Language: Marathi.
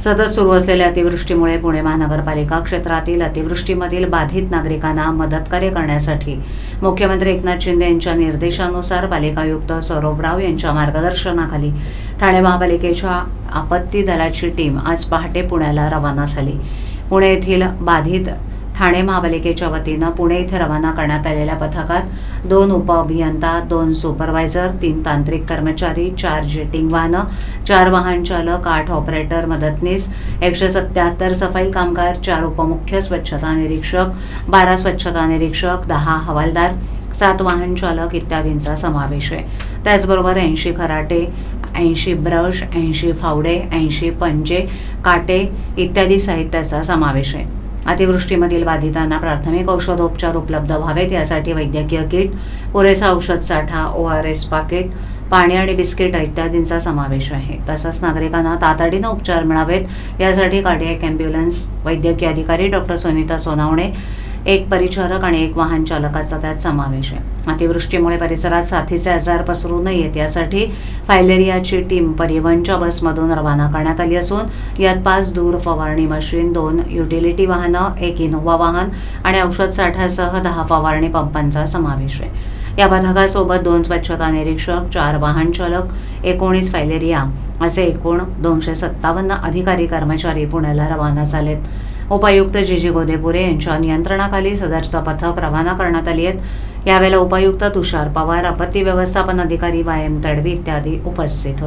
सतत सुरू असलेल्या अतिवृष्टीमुळे पुणे महानगरपालिका क्षेत्रातील अतिवृष्टीमधील बाधित नागरिकांना मदतकार्य करण्यासाठी मुख्यमंत्री एकनाथ शिंदे यांच्या निर्देशानुसार पालिका आयुक्त सौरभ राव यांच्या मार्गदर्शनाखाली ठाणे महापालिकेच्या आपत्ती दलाची टीम आज पहाटे पुण्याला रवाना झाली. पुणे येथील बाधित ठाणे महापालिकेच्या वतीनं पुणे इथे रवाना करण्यात आलेल्या पथकात दोन उपअभियंता दोन सुपरवायझर तीन तांत्रिक कर्मचारी चार जेटिंग वाहनं चार वाहन चालक आठ ऑपरेटर मदतनीस एकशे सत्याहत्तर सफाई कामगार चार उपमुख्य स्वच्छता निरीक्षक बारा स्वच्छता निरीक्षक दहा हवालदार सात वाहन चालक इत्यादींचा समावेश आहे. त्याचबरोबर ऐंशी खराटे ऐंशी ब्रश ऐंशी फावडे ऐंशी पंजे काटे इत्यादी साहित्याचा समावेश आहे. अतिवृष्टीमधील बाधितांना प्राथमिक औषधोपचार उपलब्ध व्हावेत यासाठी वैद्यकीय किट पुरेसा औषध साठा ओ आर एस पाकिट पाणी आणि बिस्किट इत्यादींचा समावेश आहे. तसंच नागरिकांना तातडीनं उपचार मिळावेत यासाठी कार्डियक ॲम्ब्युलन्स वैद्यकीय अधिकारी डॉक्टर सुनीता सोनावणे एक परिचारक आणि एक वाहन चालकाचा त्यात समावेश आहे. अतिवृष्टीमुळे परिसरात साथीचे आजार पसरू नयेत. यासाठी फायलेरियाची टीम परिवहनच्या बसमधून रवाना करण्यात आली असून यात पाच दूर फवारणी मशीन दोन युटिलिटी वाहनं एक इनोव्हा वाहन आणि औषध साठ्यासह दहा फवारणी पंपांचा समावेश आहे. या पथकासोबत दोन स्वच्छता निरीक्षक चार वाहन चालक एकोणीस फायलेरिया असे एकूण दोनशे सत्तावन्न अधिकारी कर्मचारी पुण्याला रवाना झालेत. उपायुक्त जी जी गोदेपुरे यांच्या नियंत्रणाखाली सदरचं पथक रवाना करण्यात आली आहेत यावेळेला उपायुक्त तुषार पवार आपत्ती व्यवस्थापन अधिकारी वाय एम तडवी इत्यादी उपस्थित होते.